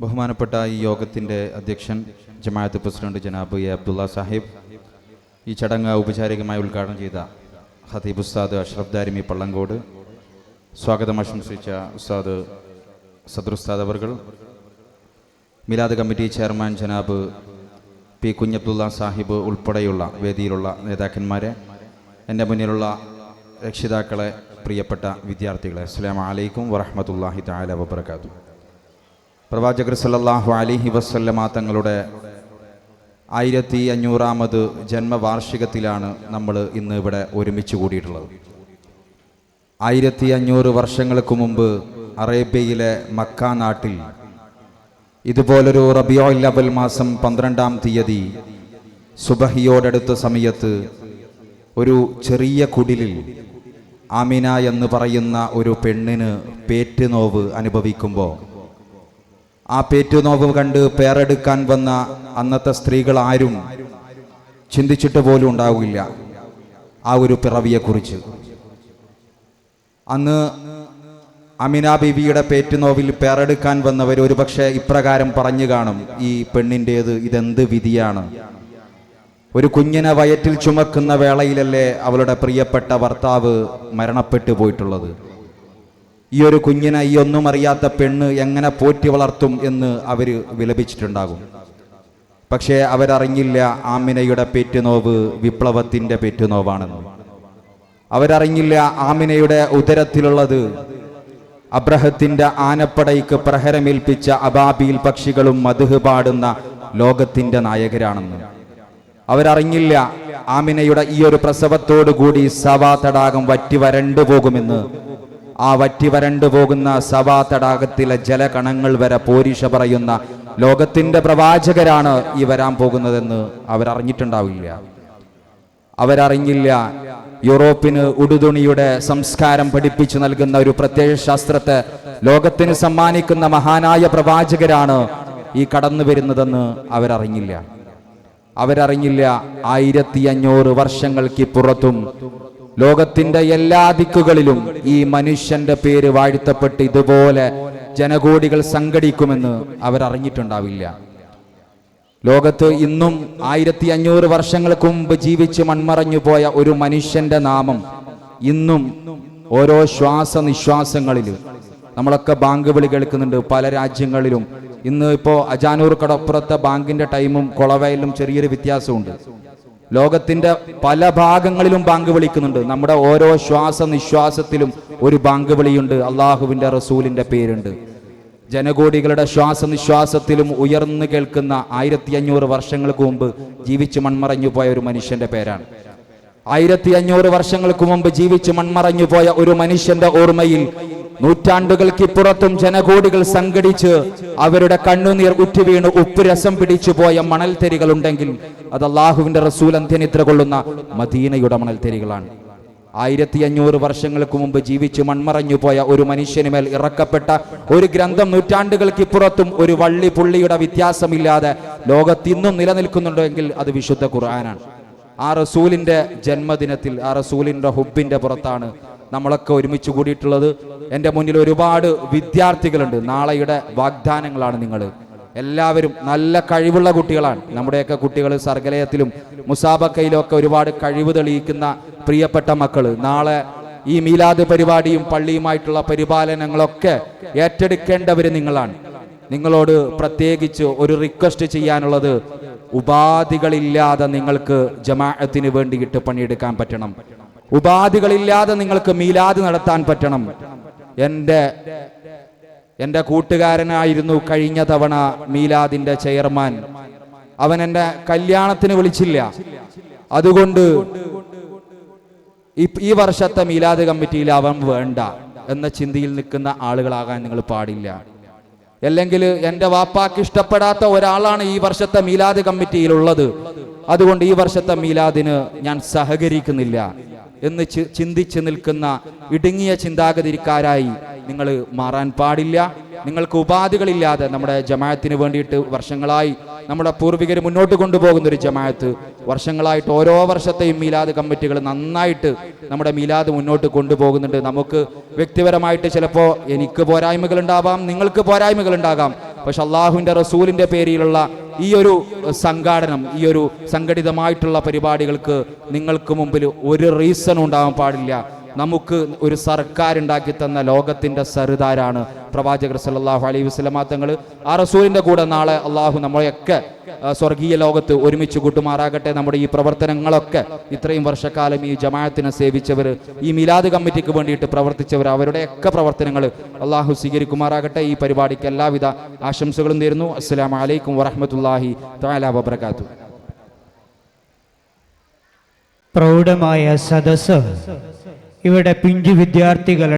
ബഹുമാനപ്പെട്ട ഈ യോഗത്തിന്റെ അധ്യക്ഷൻ ജമാഅത്ത് പ്രസിഡന്റ് ജനാബ് എ അബ്ദുള്ള സാഹിബ് ഈ ചടങ്ങ് ഔപചാരികമായി ഉദ്ഘാടനം ചെയ്ത ഹതീബ് ഉസ്താദ് അഷ്റഫ് ദാരിമി പള്ളങ്കോട് സ്വാഗതം ആശംസിച്ച ഉസ്താദ് സദറുസ്താദ് അവർകൾ മിലാദ് കമ്മിറ്റി ചെയർമാൻ ജനാബ് പി കുഞ്ഞബ്ദുള്ള സാഹിബ് ഉൾപ്പെടെയുള്ള വേദിയിലുള്ള നേതാക്കന്മാരെ എന്റെ മുന്നിലുള്ള രക്ഷിതാക്കളെ പ്രിയപ്പെട്ട വിദ്യാർത്ഥികളെ അസ്സാം വലൈക്കും വറഹമത്തല്ലാഹി താല വബർക്കാത്തു പ്രവാചകർ സല്ലാഹു അലിഹി വസല്ലമ തങ്ങളുടെ ആയിരത്തി അഞ്ഞൂറാമത് ജന്മവാർഷികത്തിലാണ് നമ്മൾ ഇന്ന് ഇവിടെ ഒരുമിച്ച് കൂടിയിട്ടുള്ളത്. ആയിരത്തി അഞ്ഞൂറ് വർഷങ്ങൾക്ക് മുമ്പ് അറേബ്യയിലെ മക്ക നാട്ടിൽ ഇതുപോലൊരു റബിയോ ലബൽ മാസം പന്ത്രണ്ടാം തീയതി സുബഹിയോടടുത്ത സമയത്ത് ഒരു ചെറിയ കുടിലിൽ ആമിന എന്ന് പറയുന്ന ഒരു പെണ്ണിന് പേറ്റുനോവ് അനുഭവിക്കുമ്പോൾ ആ പേറ്റുനോവ് കണ്ട് പേരെടുക്കാൻ വന്ന അന്നത്തെ സ്ത്രീകൾ ആരും ചിന്തിച്ചിട്ട് പോലും ഉണ്ടാവില്ല ആ ഒരു പിറവിയെക്കുറിച്ച്. അന്ന് അമിന ബീവിയുടെ പേറ്റുനോവിൽ പേരെടുക്കാൻ വന്നവർ ഒരുപക്ഷെ ഇപ്രകാരം പറഞ്ഞു കാണും ഈ പെണ്ണിന്റേത് ഇതെന്ത് വിധിയാണ്? ഒരു കുഞ്ഞിനെ വയറ്റിൽ ചുമക്കുന്ന വേളയിലല്ലേ അവളുടെ പ്രിയപ്പെട്ട ഭർത്താവ് മരണപ്പെട്ടു പോയിട്ടുള്ളത്? ഈ ഒരു കുഞ്ഞിനെ ഈ ഒന്നും അറിയാത്ത പെണ്ണ് എങ്ങനെ പോറ്റി വളർത്തും എന്ന് അവർ വിലപിച്ചിട്ടുണ്ടാകും. പക്ഷേ അവരറിഞ്ഞില്ല ആമിനയുടെ പേറ്റുനോവ് വിപ്ലവത്തിന്റെ പേറ്റുനോവാണെന്ന്. അവരറിഞ്ഞില്ല ആമിനയുടെ ഉദരത്തിലുള്ളത് അബ്രഹത്തിന്റെ ആനപ്പടയ്ക്ക് പ്രഹരമേൽപ്പിച്ച അബാബിയിൽ പക്ഷികളും മധുഹ് പാടുന്ന ലോകത്തിന്റെ നായകരാണെന്ന്. അവരറിഞ്ഞില്ല ആമിനയുടെ ഈ ഒരു പ്രസവത്തോടുകൂടി സവാ തടാകം വറ്റി വരണ്ടു പോകുമെന്ന് ആ വറ്റി വരണ്ടു പോകുന്ന സഭാ തടാകത്തിലെ ജലകണങ്ങൾ വരെ പോരിഷ പറയുന്ന ലോകത്തിന്റെ പ്രവാചകരാണ് ഈ വരാൻ പോകുന്നതെന്ന് അവരറിഞ്ഞിട്ടുണ്ടാവില്ല. അവരറിഞ്ഞില്ല യൂറോപ്പിന് ഉടുതുണിയുടെ സംസ്കാരം പഠിപ്പിച്ചു നൽകുന്ന ഒരു പ്രത്യയ ശാസ്ത്രത്തെ ലോകത്തിന് സമ്മാനിക്കുന്ന മഹാനായ പ്രവാചകരാണ് ഈ കടന്നു വരുന്നതെന്ന് അവരറിഞ്ഞില്ല. അവരറിഞ്ഞില്ല ആയിരത്തി അഞ്ഞൂറ് വർഷങ്ങൾക്ക് പുറത്തും ലോകത്തിന്റെ എല്ലാ ദിക്കുകളിലും ഈ മനുഷ്യന്റെ പേര് വാഴ്ത്തപ്പെട്ട് ഇതുപോലെ ജനകോടികൾ സംഘടിക്കുമെന്ന് അവരറിഞ്ഞിട്ടുണ്ടാവില്ല ലോകത്ത് ഇന്നും ആയിരത്തി അഞ്ഞൂറ് വർഷങ്ങൾക്ക് മുമ്പ് ജീവിച്ച് മൺമറഞ്ഞു പോയ ഒരു മനുഷ്യന്റെ നാമം ഇന്നും ഓരോ ശ്വാസനിശ്വാസങ്ങളിലും നമ്മളൊക്കെ ബാങ്ക് വിളി കേൾക്കുന്നുണ്ട്. പല രാജ്യങ്ങളിലും ഇന്ന് ഇപ്പോൾ അജാനൂർ കടപ്പുറത്തെ ബാങ്കിന്റെ ടൈമും കൊളവയിലും ചെറിയൊരു വ്യത്യാസമുണ്ട്. ലോകത്തിന്റെ പല ഭാഗങ്ങളിലും ബാങ്ക് വിളിക്കുന്നുണ്ട്. നമ്മുടെ ഓരോ ശ്വാസ നിശ്വാസത്തിലും ഒരു ബാങ്ക് വിളിയുണ്ട്. അള്ളാഹുവിന്റെ റസൂലിന്റെ പേരുണ്ട്. ജനകോടികളുടെ ശ്വാസനിശ്വാസത്തിലും ഉയർന്നു കേൾക്കുന്ന ആയിരത്തി അഞ്ഞൂറ് വർഷങ്ങൾക്ക് മുമ്പ് ജീവിച്ച് മൺമറഞ്ഞു പോയ ഒരു മനുഷ്യന്റെ പേരാണ്. ആയിരത്തി അഞ്ഞൂറ് വർഷങ്ങൾക്ക് മുമ്പ് ജീവിച്ച് മൺമറഞ്ഞു പോയ ഒരു മനുഷ്യന്റെ ഓർമ്മയിൽ നൂറ്റാണ്ടുകൾക്കിപ്പുറത്തും ജനകോടികൾ സംഘടിച്ച് അവരുടെ കണ്ണുനീർ ഉറ്റുവീണ് ഉപ്പ് രസം പിടിച്ചു പോയ മണൽത്തരികൾ ഉണ്ടെങ്കിൽ അത് അള്ളാഹുവിന്റെ റസൂൽ അന്ത്യനിദ്ര കൊള്ളുന്ന മദീനയുടെ മണൽത്തരികളാണ് ആയിരത്തി അഞ്ഞൂറ് വർഷങ്ങൾക്ക് മുമ്പ് ജീവിച്ച് മൺമറഞ്ഞു പോയ ഒരു മനുഷ്യന് മേൽ ഇറക്കപ്പെട്ട ഒരു ഗ്രന്ഥം നൂറ്റാണ്ടുകൾക്കിപ്പുറത്തും ഒരു വള്ളി പുള്ളിയുടെ വ്യത്യാസമില്ലാതെ ലോകത്ത് ഇന്നും നിലനിൽക്കുന്നുണ്ടെങ്കിൽ അത് വിശുദ്ധ ഖുർആനാണ്. ആ റസൂലിന്റെ ജന്മദിനത്തിൽ ആ റസൂലിന്റെ ഹുബിന്റെ പുറത്താണ് നമ്മളൊക്കെ ഒരുമിച്ച് കൂടിയിട്ടുള്ളത്. എന്റെ മുന്നിൽ ഒരുപാട് വിദ്യാർത്ഥികളുണ്ട്. നാളെയുടെ വാഗ്ദാനങ്ങളാണ് നിങ്ങൾ എല്ലാവരും നല്ല കഴിവുള്ള കുട്ടികളാണ്. നമ്മുടെയൊക്കെ കുട്ടികൾ സർഗലയത്തിലും മുസാബക്കയിലും ഒക്കെ ഒരുപാട് കഴിവ് തെളിയിക്കുന്ന പ്രിയപ്പെട്ട മക്കൾ നാളെ ഈ മീലാദ് പരിപാടിയും പള്ളിയുമായിട്ടുള്ള പരിപാലനങ്ങളൊക്കെ ഏറ്റെടുക്കേണ്ടവർ നിങ്ങളാണ്. നിങ്ങളോട് പ്രത്യേകിച്ച് ഒരു റിക്വസ്റ്റ് ചെയ്യാനുള്ളത് ഉപാധികളില്ലാതെ നിങ്ങൾക്ക് ജമാഅത്തിന് വേണ്ടിയിട്ട് പണിയെടുക്കാൻ പറ്റണം. ഉപാധികളില്ലാതെ നിങ്ങൾക്ക് മീലാദ് നടത്താൻ പറ്റണം. എന്റെ എന്റെ കൂട്ടുകാരനായിരുന്നു കഴിഞ്ഞ തവണ മീലാദിന്റെ ചെയർമാൻ. അവൻ എന്റെ കല്യാണത്തിന് വിളിച്ചില്ല. അതുകൊണ്ട് ഈ- വർഷത്തെ മീലാദ് കമ്മിറ്റിയിൽ അവൻ വേണ്ട എന്ന ചിന്തയിൽ നിൽക്കുന്ന ആളുകളാകാൻ നിങ്ങൾ പാടില്ല. അല്ലെങ്കിൽ എന്റെ വാപ്പാക്ക് ഇഷ്ടപ്പെടാത്ത ഒരാളാണ് ഈ വർഷത്തെ മീലാദ് കമ്മിറ്റിയിലുള്ളത്. അതുകൊണ്ട് ഈ വർഷത്തെ മീലാദിന് ഞാൻ സഹകരിക്കുന്നില്ല. എന്ന് ചിന്തിച്ച് നിൽക്കുന്ന ഇടുങ്ങിയ ചിന്താഗതിക്കാരായി നിങ്ങൾ മാറാൻ പാടില്ല. നിങ്ങൾക്ക് ഉപാധികളില്ലാതെ നമ്മുടെ ജമാഅത്തിന് വേണ്ടിയിട്ട് വർഷങ്ങളായി നമ്മുടെ പൂർവികർ മുന്നോട്ട് കൊണ്ടുപോകുന്ന ഒരു ജമാഅത്ത് വർഷങ്ങളായിട്ട് ഓരോ വർഷത്തെയും മീലാദ് കമ്മിറ്റികൾ നന്നായിട്ട് നമ്മുടെ മീലാദ് മുന്നോട്ട് കൊണ്ടുപോകുന്നുണ്ട്. നമുക്ക് വ്യക്തിപരമായിട്ട് ചിലപ്പോൾ എനിക്ക് പോരായ്മകൾ ഉണ്ടാവാം നിങ്ങൾക്ക് പോരായ്മകൾ ഉണ്ടാകാം പക്ഷെ അള്ളാഹുവിന്റെ റസൂലിന്റെ പേരിലുള്ള ഈ ഒരു സംഘാടനം ഈ ഒരു സംഘടിതമായിട്ടുള്ള പരിപാടികൾക്ക് നിങ്ങൾക്ക് മുമ്പിൽ ഒരു റീസൺ ഉണ്ടാവാൻ പാടില്ല. നമുക്ക് ഒരു സർക്കാർ ഉണ്ടാക്കി തന്ന ലോകത്തിന്റെ സറുദാരാണ് പ്രവാചകർ സല്ലല്ലാഹു അലൈഹി വസല്ലമ. തങ്ങൾ ആ റസൂലിന്റെ കൂടെ നാളെ അള്ളാഹു നമ്മളെയൊക്കെ സ്വർഗീയ ലോകത്ത് ഒരുമിച്ച് കൂട്ടുമാറാകട്ടെ. നമ്മുടെ ഈ പ്രവർത്തനങ്ങളൊക്കെ ഇത്രയും വർഷക്കാലം ഈ ജമാഅത്തിനെ സേവിച്ചവർ ഈ മിലാദ് കമ്മിറ്റിക്ക് വേണ്ടിയിട്ട് പ്രവർത്തിച്ചവർ അവരുടെയൊക്കെ പ്രവർത്തനങ്ങൾ അള്ളാഹു സ്വീകരിക്കുമാറാകട്ടെ. ഈ പരിപാടിക്ക് എല്ലാവിധ ആശംസകളും നേരുന്നു. അസ്സലാമു വലൈക്കും വറഹമത്തല്ലാഹി തആല വബർക്കാത്തു പ്രൗഢമായ സദസ്സ്. ഇവിടെ പിഞ്ചു വിദ്യാർത്ഥികൾ